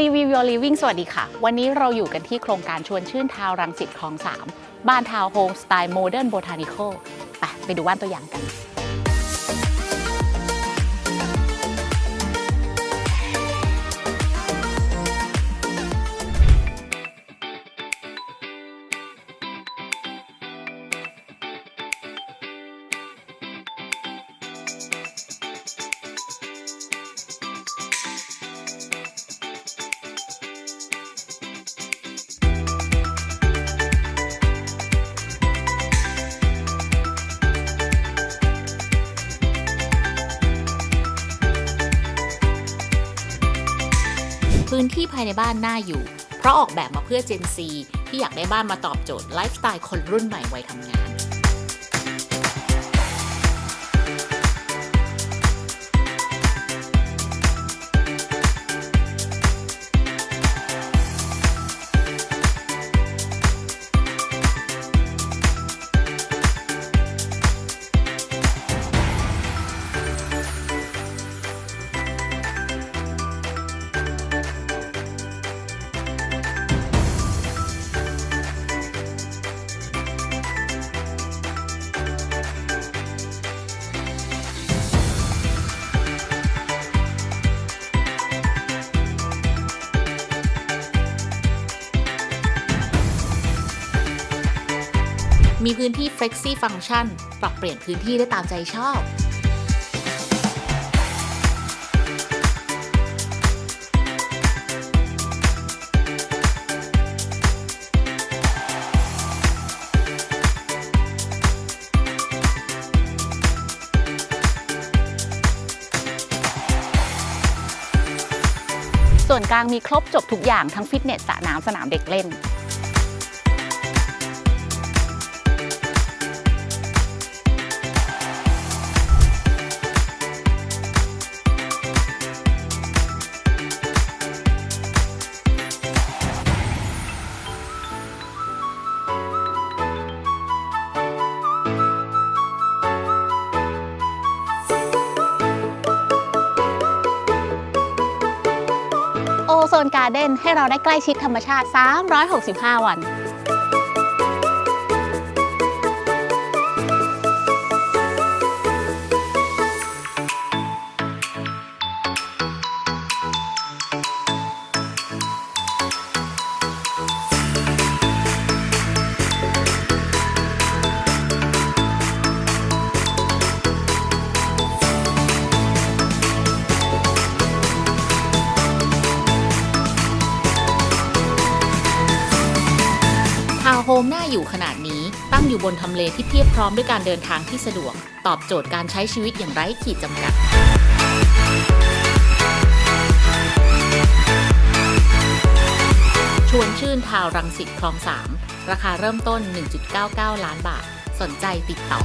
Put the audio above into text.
รีวิว Your Living สวัสดีค่ะ วันนี้เราอยู่กันที่โครงการชวนชื่นทาวรังสิตคลอง 3 บ้านทาวน์โฮมสไตล์โมเดิร์นโบทานิคอลไปไปดูบ้านตัวอย่างกัน พื้นที่ภายในบ้านน่าอยู่ เพราะออกแบบมาเพื่อ Gen Z ที่อยากได้บ้านมาตอบโจทย์ไลฟ์สไตล์คนรุ่นใหม่วัยทำงาน มีพื้นที่ Flexi Function ปรับเปลี่ยนพื้นที่ได้ตามใจชอบส่วนกลางมีครบจบทุกอย่างทั้งฟิตเนสสระน้ำสนามเด็กเล่น นการ์เด้นให้เราได้ใกล้ชิดธรรมชาติ 365 วัน โฮมน่าอยู่ขนาดนี้ ตั้งอยู่บนทำเลที่เพียบพร้อมด้วยการเดินทางที่สะดวก ตอบโจทย์การใช้ชีวิตอย่างไร้ขีดจำกัดชวนชื่นทาวรังสิตคลอง 3 ราคาเริ่มต้น 1.99 ล้านบาท สนใจติดต่อ